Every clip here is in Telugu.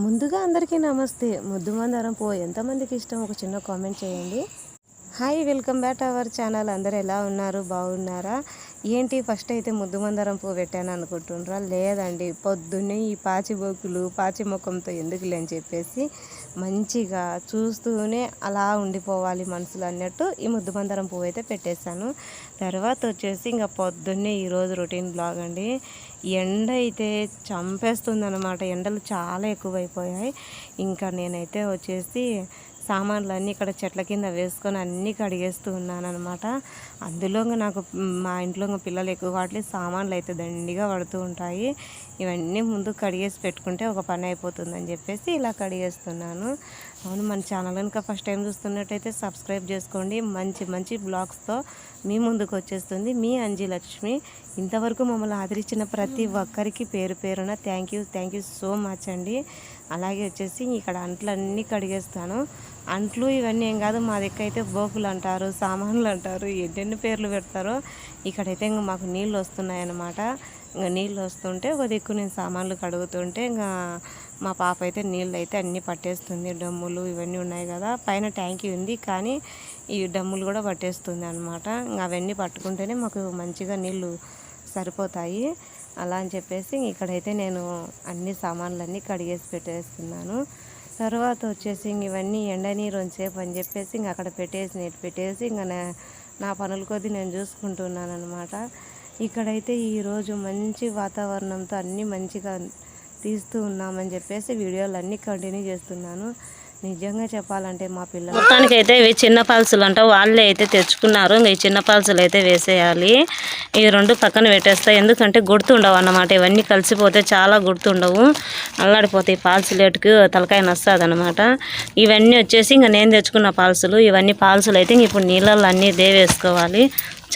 ముందుగా అందరికీ నమస్తే. ముద్దు మందారం పో. ఎంతమందికి ఇష్టం? ఒక చిన్న కామెంట్ చేయండి. Hi welcome back our channel. అందరు ఎలా ఉన్నారు? బాగున్నారా? ఏంటి? ఫస్ట్ అయితే ముద్దు మందారం పువ్వు పెట్టాను అనుకుంటుండ్రా లేదండి. పొద్దున్నే ఈ పాచి బొక్కులు పాచి ముఖంతో ఎందుకులే అని చెప్పేసి మంచిగా చూస్తూనే అలా ఉండిపోవాలి మనసులో అన్నట్టు ఈ ముద్దు మందారం పువ్వు అయితే పెట్టేశాను. తర్వాత వచ్చేసి ఇంకా పొద్దున్నే ఈరోజు రొటీన్ బ్లాగ్ అండి. ఎండ అయితే చంపేస్తుంది అనమాట ఎండలు చాలా ఎక్కువైపోయాయి. ఇంకా నేనైతే వచ్చేసి సామాన్లు అన్నీ ఇక్కడ చెట్ల కింద వేసుకొని అన్నీ కడిగేస్తూ ఉన్నాను అనమాట అందులో నాకు మా ఇంట్లో పిల్లలు ఎక్కువ వాటి సామాన్లు అయితే దండిగా పడుతూ ఉంటాయి. ఇవన్నీ ముందు కడిగేసి పెట్టుకుంటే ఒక పని అయిపోతుందని చెప్పేసి ఇలా కడిగేస్తున్నాను. అవును మన ఛానల్ కనుక ఫస్ట్ టైం చూస్తున్నట్టయితే సబ్స్క్రైబ్ చేసుకోండి. మంచి మంచి బ్లాగ్స్తో మీ ముందుకు వచ్చేస్తుంది మీ అంజీ లక్ష్మి. ఇంతవరకు మమ్మల్ని ఆదరించిన ప్రతి ఒక్కరికి పేరు పేరున thank you. Thank you so much అండి. అలాగే వచ్చేసి ఇక్కడ అంట్లన్నీ కడిగేస్తాను. అంట్లు ఇవన్నీ ఏం కాదు మా దగ్గర అయితే బోకులు అంటారు సామాన్లు అంటారు ఎన్నెన్ని పేర్లు పెడతారో. ఇక్కడైతే ఇంకా మాకు నీళ్ళు వస్తున్నాయి అన్నమాట ఇంకా నీళ్ళు వస్తుంటే ఒక దిక్కు నేను సామాన్లు కడుగుతుంటే ఇంకా మా పాప అయితే నీళ్ళు అయితే అన్నీ పట్టేస్తుంది. డమ్ములు ఇవన్నీ ఉన్నాయి కదా పైన ట్యాంకీ ఉంది కానీ ఈ డమ్ములు కూడా పట్టేస్తుంది అనమాట ఇంకా అవన్నీ పట్టుకుంటేనే మాకు మంచిగా నీళ్ళు సరిపోతాయి. అలా అని చెప్పేసి ఇక్కడైతే నేను అన్ని సామాన్లన్నీ కడిగేసి పెట్టేస్తున్నాను. తర్వాత వచ్చేసి ఇంక ఇవన్నీ ఎండనీరు సేపు అని చెప్పేసి ఇంక అక్కడ పెట్టేసి నీటి పెట్టేసి ఇంకా నా- నా పనుల కొద్దీ నేను చూసుకుంటున్నాను అనమాట ఇక్కడైతే ఈరోజు మంచి వాతావరణంతో అన్నీ మంచిగా తీస్తూ ఉన్నామని చెప్పేసి వీడియోలు అన్నీ కంటిన్యూ చేస్తున్నాను. నిజంగా చెప్పాలంటే మా పిల్లలు మొత్తానికి అయితే ఇవి చిన్న పాల్సులు అంట. వాళ్ళే అయితే తెచ్చుకున్నారు. ఇంకా ఈ చిన్న పాల్సులు అయితే వేసేయాలి. ఈ రెండు పక్కన పెట్టేస్తాయి ఎందుకంటే గుర్తుండవు అన్నమాట. ఇవన్నీ కలిసిపోతే చాలా గుర్తుండవు. అల్లాడిపోతాయి పాల్సులేటుకు తలకాయ నస్తుంది అనమాట ఇవన్నీ వచ్చేసి ఇంకా నేను తెచ్చుకున్న పాల్సులు. ఇవన్నీ పాల్సులు అయితే ఇంక ఇప్పుడు నీళ్ళల్లో అన్నీ దేవేసుకోవాలి.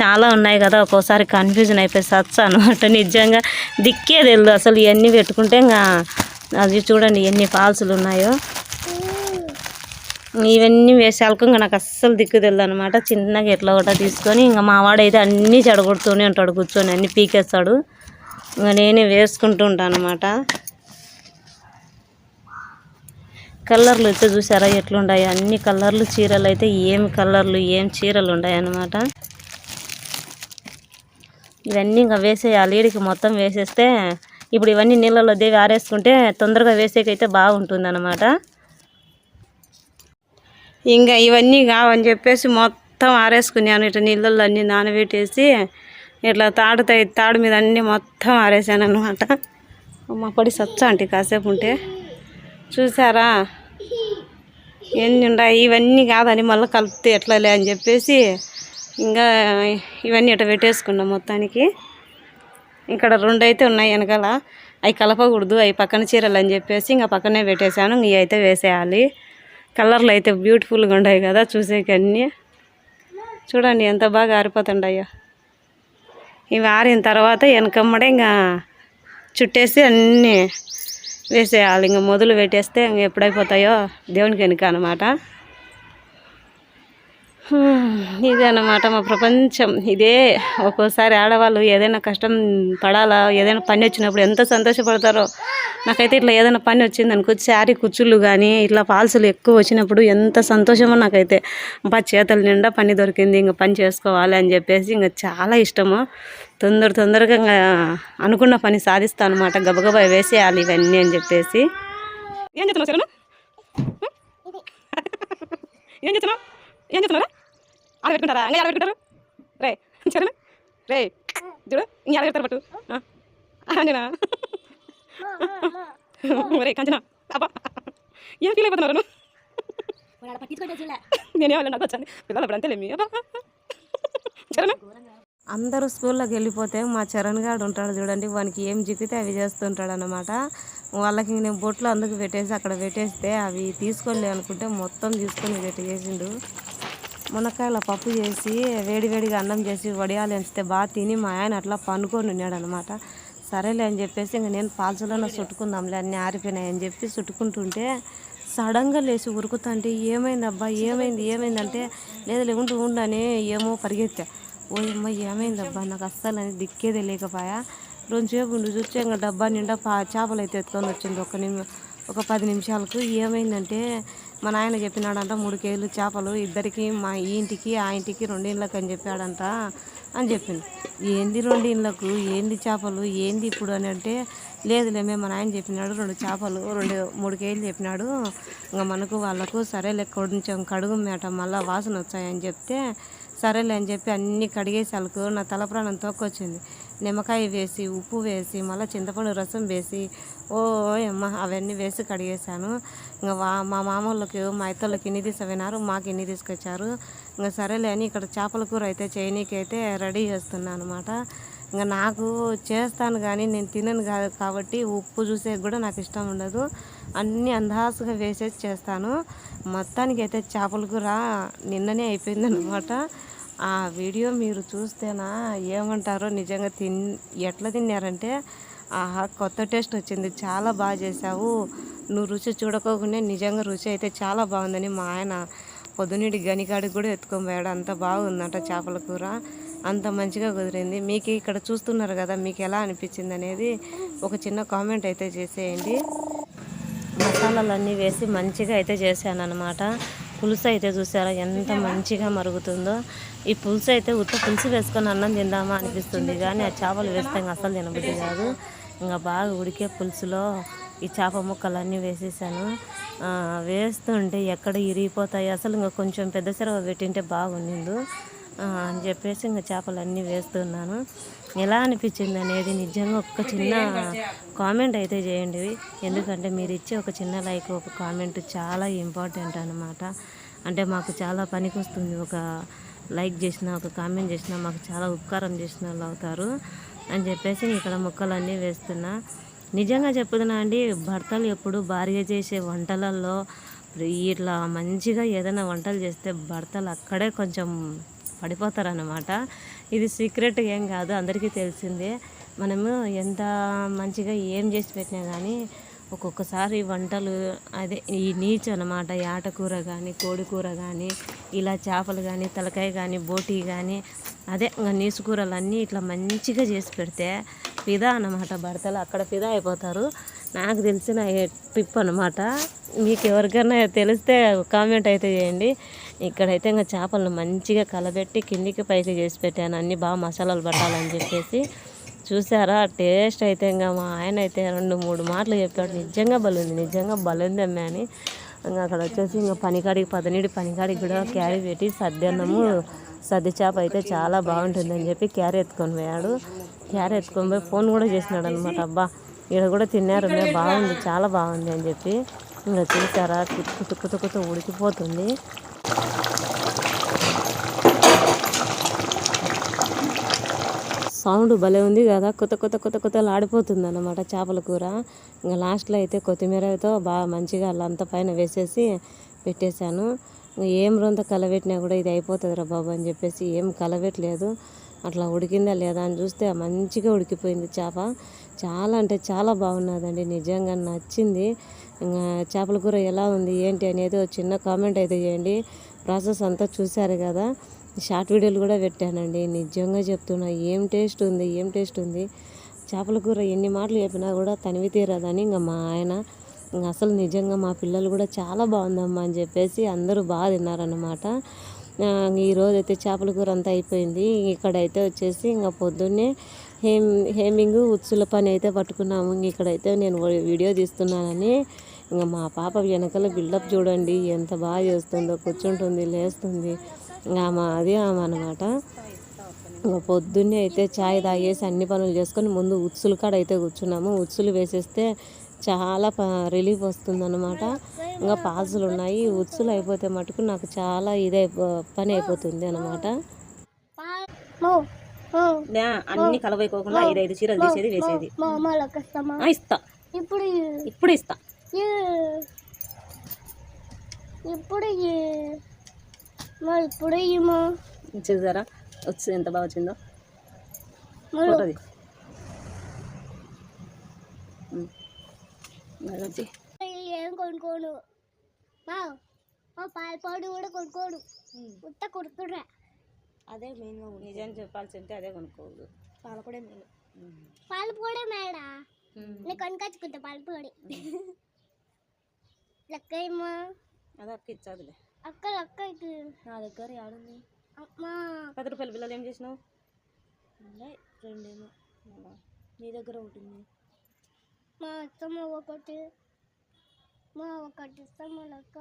చాలా ఉన్నాయి కదా. ఒక్కోసారి కన్ఫ్యూజన్ అయిపోయి సచ్చ అనమాట నిజంగా దిక్కే తెలియదు అసలు ఇవన్నీ పెట్టుకుంటే ఇంకా అది చూడండి ఎన్ని పాల్సులు ఉన్నాయో. ఇవన్నీ వేసాలకు ఇంకా నాకు అస్సలు దిక్కు అనమాట చిన్నగా ఎట్లా ఒకటా తీసుకొని ఇంకా మావాడైతే అన్నీ చెడగొడుతూనే ఉంటాడు కూర్చొని అన్నీ పీకేస్తాడు. ఇంకా నేనే వేసుకుంటూ ఉంటాను అనమాట కలర్లు అయితే చూసారా ఎట్లుండాయి? అన్ని కలర్లు చీరలు అయితే ఏం కలర్లు ఏం చీరలు ఉన్నాయి అన్నమాట ఇవన్నీ ఇంకా వేసేయాలి. ఈడికి మొత్తం వేసేస్తే ఇప్పుడు ఇవన్నీ నీళ్ళలో దేవి ఆరేసుకుంటే తొందరగా వేసేకైతే బాగుంటుంది అనమాట ఇంకా ఇవన్నీ కావని చెప్పేసి మొత్తం ఆరేసుకున్నాను. ఇట్లా నీళ్ళల్లో అన్నీ నానబెట్టేసి ఇట్లా తాడు తాడు మీద అన్నీ మొత్తం ఆరేసాను అనమాట మా పడి సచ్చ అంటే కాసేపు ఉంటే. చూసారా? ఎన్ని ఉన్నాయి? ఇవన్నీ కాదని మళ్ళీ కలిపితే ఎట్లలే అని చెప్పేసి ఇంకా ఇవన్నీ ఇట్లా పెట్టేసుకున్నాం మొత్తానికి. ఇక్కడ రెండు అయితే ఉన్నాయి వెనకాల. అవి కలపకూడదు అవి పక్కన చీరలు అని చెప్పేసి ఇంకా పక్కనే పెట్టేశాను. ఇవి అయితే వేసేయాలి. కలర్లు అయితే బ్యూటిఫుల్గా ఉన్నాయి కదా చూసేకి అన్నీ. చూడండి ఎంత బాగా ఆరిపోతుండయో ఇవి ఆరిన తర్వాత వెనకమ్మడే ఇంకా చుట్టేసి అన్నీ వేసేయాలి. ఇంకా మొదలు పెట్టేస్తే ఇంక ఎప్పుడైపోతాయో దేవునికి వెనుక అనమాట ఇదే అన్నమాట మా ప్రపంచం. ఇదే ఒక్కోసారి ఆడవాళ్ళు ఏదైనా కష్టం పడాలా ఏదైనా పని వచ్చినప్పుడు ఎంత సంతోషపడతారో. నాకైతే ఇట్లా ఏదైనా పని వచ్చింది అనుకో శారీ కుచ్చులు కానీ ఇట్లా పాల్సులు ఎక్కువ వచ్చినప్పుడు ఎంత సంతోషమో నాకైతే. బా చేతుల నిండా పని దొరికింది ఇంకా పని చేసుకోవాలి అని చెప్పేసి ఇంకా చాలా ఇష్టము. తొందర తొందరగా ఇంకా అనుకున్న పని సాధిస్తాను అనమాట గబగబా వేసేయాలి ఇవన్నీ అని చెప్పేసి. ఏం చెప్తున్నావు సరేనా ఏం చెప్తున్నావు ఏం చెప్తున్నారా ఆడ పెట్టుకుంటారా ఇంకా ఆడ పెట్టుకుంటారు రే సరేనా రే చూడు ఇంకా ఆడ పెడతారు పట్టు అంజనా రే కంచనా అబ్బా ఏం ఫీల్ అయిపోతున్నారు నువ్వు? నేనే వాళ్ళు నాకు వచ్చాను. పిల్లలు అప్పుడు అబ్బా సరేనా అందరూ స్కూల్లోకి వెళ్ళిపోతే మా చరణ్ గాడు ఉంటాడు చూడండి వానికి ఏం చిక్కితే అవి చేస్తుంటాడు అనమాట వాళ్ళకి నేను బొట్లు అందుకు పెట్టేసి అక్కడ పెట్టేస్తే అవి తీసుకోలే అనుకుంటే మొత్తం తీసుకొని పెట్టి చేసిండు మునక్కాయల పప్పు చేసి వేడివేడిగా అన్నం చేసి వడియాలు ఎంచితే బాగా తిని మా ఆయన అట్లా పనుకొని ఉన్నాడు అనమాట సరేలే అని చెప్పేసి ఇంక నేను పాల్చలోనే చుట్టుకుందాంలే అన్నీ ఆరిపోయినాయని చెప్పి చుట్టుకుంటుంటే సడన్గా లేచి ఉరుకుతుంటే ఏమైంది అబ్బా ఏమైంది ఏమైంది అంటే లేదు ఉండు ఉండు అని ఏమో పరిగెత్తా. ఓ అమ్మ ఏమైంది అబ్బా నాకు అస్సలు అని దిక్కేదే లేకపోయా. రెండుసేపు ఉండి చూస్తే ఇంకా డబ్బా నిండా పా చేపలు అయితే ఎత్తుకొని వచ్చింది ఒక నిమి ఒక పది నిమిషాలకు ఏమైందంటే మా నాయన చెప్పినాడంట మూడు కేజీలు చేపలు ఇద్దరికి మా ఈ ఇంటికి ఆ ఇంటికి రెండు ఇళ్ళకి అని చెప్పాడంట అని చెప్పింది ఏంది రెండు ఇళ్ళకు ఏంది చేపలు? ఏంది ఇప్పుడు? అని అంటే లేదులే మేము మా నాయన చెప్పినాడు రెండు చేపలు రెండు మూడు కేజీలు చెప్పినాడు. ఇంకా మనకు వాళ్ళకు సరేలే కొంచెం కడుగు మేట మళ్ళీ వాసన వచ్చాయని చెప్తే సరేలే అని చెప్పి అన్నీ కడిగేసాలకు నా తల ప్రాణం తోకొచ్చింది నిమ్మకాయ వేసి ఉప్పు వేసి మళ్ళీ చింతపండు రసం వేసి ఓ అమ్మ అవన్నీ వేసి కడిగేశాను. ఇంకా మా మామూళ్ళకి మా ఇత్తళ్ళకి ఇన్ని తీసుకున్నారు మాకు ఇన్ని తీసుకొచ్చారు. ఇంకా సరేలే అని ఇక్కడ చేపల కూర అయితే చేయనీకైతే రెడీ చేస్తున్నాను అనమాట ఇంకా నాకు చేస్తాను కానీ నేను తినను కాదు కాబట్టి ఉప్పు చూసే కూడా నాకు ఇష్టం ఉండదు. అన్నీ అందాసుగా వేసేసి చేస్తాను. మొత్తానికి అయితే చేపల కూర నిన్ననే అయిపోయింది అనమాట ఆ వీడియో మీరు చూస్తేనా ఏమంటారో నిజంగా తిన్ ఎట్లా తిన్నారంటే ఆహా కొత్త టేస్ట్ వచ్చింది. చాలా బాగా చేసావు నువ్వు రుచి చూడకోకుండా నిజంగా రుచి అయితే చాలా బాగుందని మా ఆయన పొద్దునీటి గనికాడికి కూడా ఎత్తుకొని పోయాడు అంత బాగుందంట చేపల కూర. అంత మంచిగా కుదిరింది. మీకు ఇక్కడ చూస్తున్నారు కదా మీకు ఎలా అనిపించింది అనేది ఒక చిన్న కామెంట్ అయితే చేసేయండి. మసాలాలన్నీ వేసి మంచిగా అయితే చేశాను అనమాట పులుసు అయితే చూసారా ఎంత మంచిగా మరుగుతుందో. ఈ పులుసు అయితే ఉత్త పులుసు వేసుకొని అన్నం తిందామా అనిపిస్తుంది కానీ ఆ చేపలు వేస్తే ఇంకా అసలు తినబుద్ధి కాదు. ఇంకా బాగా ఉడికే పులుసులో ఈ చేప ముక్కలన్నీ వేసేసాను. వేస్తుంటే ఎక్కడ ఇరిగిపోతాయి అసలు ఇంకా కొంచెం పెద్ద సెరవ పెట్టింటే బాగుండిందు అని చెప్పేసి ఇంకా చేపలన్నీ వేస్తున్నాను. ఎలా అనిపించింది అనేది నిజంగా ఒక్క చిన్న కామెంట్ అయితే చేయండి. ఎందుకంటే మీరు ఇచ్చే ఒక చిన్న లైక్ ఒక కామెంట్ చాలా ఇంపార్టెంట్ అనమాట అంటే మాకు చాలా పనికి వస్తుంది ఒక లైక్ చేసిన ఒక కామెంట్ చేసిన మాకు చాలా ఉపకారం చేసిన వాళ్ళు అవుతారు అని చెప్పేసి ఇక్కడ ముక్కలన్నీ వేస్తున్నా. నిజంగా చెప్పుతున్నా అండి భర్తలు ఎప్పుడు భార్య చేసే వంటలలో ఇట్లా మంచిగా ఏదైనా వంటలు చేస్తే భర్తలు అక్కడే కొంచెం పడిపోతారనమాట ఇది సీక్రెట్ ఏం కాదు అందరికీ తెలిసిందే. మనము ఎంత మంచిగా ఏం చేసి పెట్టినా కానీ ఒక్కొక్కసారి వంటలు అదే ఈ నీచు అనమాట యాటకూర కానీ కోడి కూర కానీ ఇలా చేపలు కానీ తలకాయ కానీ బోటీ కానీ అదే ఇంకా నీసుకూరలన్నీ ఇట్లా మంచిగా చేసి పెడితే ఫిదా అన్నమాట భర్తలు అక్కడ ఫిదా అయిపోతారు. నాకు తెలిసిన టిప్ అనమాట మీకు ఎవరికైనా తెలిస్తే కామెంట్ అయితే చేయండి. ఇక్కడైతే ఇంకా చేపలను మంచిగా కలబెట్టి కిందికి పైకి చేసి పెట్టాను అన్నీ బాగా మసాలాలు పట్టాలని చెప్పేసి. చూసారా టేస్ట్ అయితే ఇంకా మా ఆయన అయితే రెండు మూడు మాటలు చెప్పాడు నిజంగా బలుంది నిజంగా బలుంది అమ్మా అని. ఇంకా అక్కడ వచ్చేసి ఇంకా పనికాడికి పదనీడి పనికాడికి కూడా క్యారీ పెట్టి సద్దన్నము సద్ది చేప అయితే చాలా బాగుంటుందని చెప్పి క్యారీ ఎత్తుకొని పోయాడు. క్యారీ ఎత్తుకొని పోయి ఫోన్ కూడా చేసినాడు అనమాట అబ్బా ఇక్కడ కూడా తిన్నారు మేము బాగుంది చాలా బాగుంది అని చెప్పి. ఇంకా చూసారా తుక్కు తుక్కు తుక్కుతో ఉడికిపోతుంది. సౌండ్ భలే ఉంది కదా. కొత్త కొత్త కొత్త కొత్తలు ఆడిపోతుంది అన్నమాట చేపల కూర. ఇంకా లాస్ట్లో అయితే కొత్తిమీరతో బాగా మంచిగా అల్లంతా పైన వేసేసి పెట్టేశాను. ఏం రొంత కలవెట్టినా కూడా ఇది అయిపోతుంది రా బాబు అని చెప్పేసి ఏం కలవెట్లేదు అట్లా ఉడికిందా లేదా అని చూస్తే మంచిగా ఉడికిపోయింది చేప. చాలా అంటే చాలా బాగున్నదండి. నిజంగా నచ్చింది. ఇంకా చేపల కూర ఎలా ఉంది ఏంటి అనేది చిన్న కామెంట్ అయితే చేయండి. ప్రాసెస్ అంతా చూశారు కదా. షార్ట్ వీడియోలు కూడా పెట్టానండి. నిజంగా చెప్తున్నా ఏం టేస్ట్ ఉంది ఏం టేస్ట్ ఉంది? చేపల కూర ఎన్ని మాటలు చెప్పినా కూడా తనివి తీరదని ఇంకా మా ఆయన ఇంకా అసలు నిజంగా మా పిల్లలు కూడా చాలా బాగుందమ్మా అని చెప్పేసి అందరూ బాగా తిన్నారన్నమాట. ఈరోజు అయితే చేపల కూర అంతా అయిపోయింది. ఇక్కడైతే వచ్చేసి ఇంకా పొద్దున్నే హేమ్ హేమింగ్ ఉత్సుల పని అయితే పట్టుకున్నాము. ఇంక ఇక్కడైతే నేను వీడియో తీస్తున్నానని ఇంకా మా పాప వెనకాల బిల్డప్ చూడండి ఎంత బాగా చేస్తుందో కూర్చుంటుంది లేస్తుంది. ఆమె అది ఆమె అనమాట ఇంకా పొద్దున్నే అయితే చాయ్ తాగేసి అన్ని పనులు చేసుకొని ముందు ఉచ్చుల కాడ అయితే కూర్చున్నాము. ఉచ్చులు వేసేస్తే చాలా ప రిలీఫ్ వస్తుందన్నమాట. ఇంకా పాల్సులు ఉన్నాయి. ఉచ్చులు అయిపోతే మటుకు నాకు చాలా ఇదే పని అయిపోతుంది అనమాట అన్ని కలవైకోకుండా ఐదు ఐదు చీరలు తీసేది వేసేది. ఇస్తా. ఇప్పుడు ఇప్పుడు ఇస్తా. ఇప్పుడు ఇప్పుడు చూసారా? వచ్చి ఎంత బాగా వచ్చిందో? వచ్చి ఏం మా పాలపాడు కూడా కొనుక్కోడు ఉత్త కొడుకురా అదే మెయిన్ నిజం చెప్పాల్సి ఉంటే అదే కొనుక్కోవద్దు. పాలపొడే మేలు పాలపొడే మేడా? నేను కొనుకొచ్చుకుంటా పాలపొడి అక్క ఏమో? అది అక్క ఇచ్చాదులే అక్క అక్క నా దగ్గర ఆడుంది అమ్మా. పది రూపాయల బిల్లలు ఏం చేసినావు? రెండేమో. నీ దగ్గర ఒకటి ఉంది మా అత్తమ్మ ఒకటి మా ఒకటి ఇస్తాము లెక్క?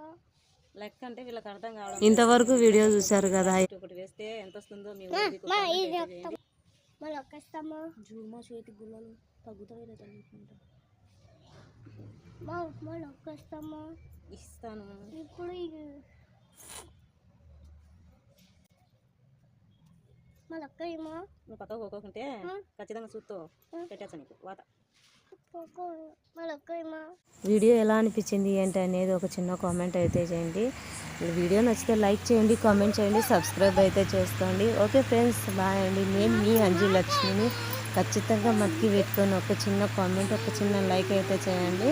లెక్క అంటే వీళ్ళకి అర్థం కావడం ఇంతవరకు వీడియో చూశారు కదా. ఒకటి వేస్తే ఎంత వస్తుందో మీ లెక్క ఇస్తామా? జూమా చేతి గుల్లలు తగ్గుతాయి మా మా లెక్క ఇస్తామా? ఇస్తాను. ఇప్పుడు ఇది మా లెక్క ఏమో నువ్వు పక్కకు పోకోకుంటే ఖచ్చితంగా చూస్తూ పెట్టేస్తా నీకు. వాత. వీడియో ఎలా అనిపించింది ఏంటి అనేది ఒక చిన్న కామెంట్ అయితే చేయండి. ఈ వీడియో నచ్చితే లైక్ చేయండి కామెంట్ చేయండి సబ్స్క్రైబ్ అయితే చేసుకోండి. ఓకే ఫ్రెండ్స్ బాయ్ అండి. నేను మీ అంజు లక్ష్మిని ఖచ్చితంగా మతికి పెట్టుకొని ఒక చిన్న కామెంట్ ఒక చిన్న లైక్ అయితే చేయండి.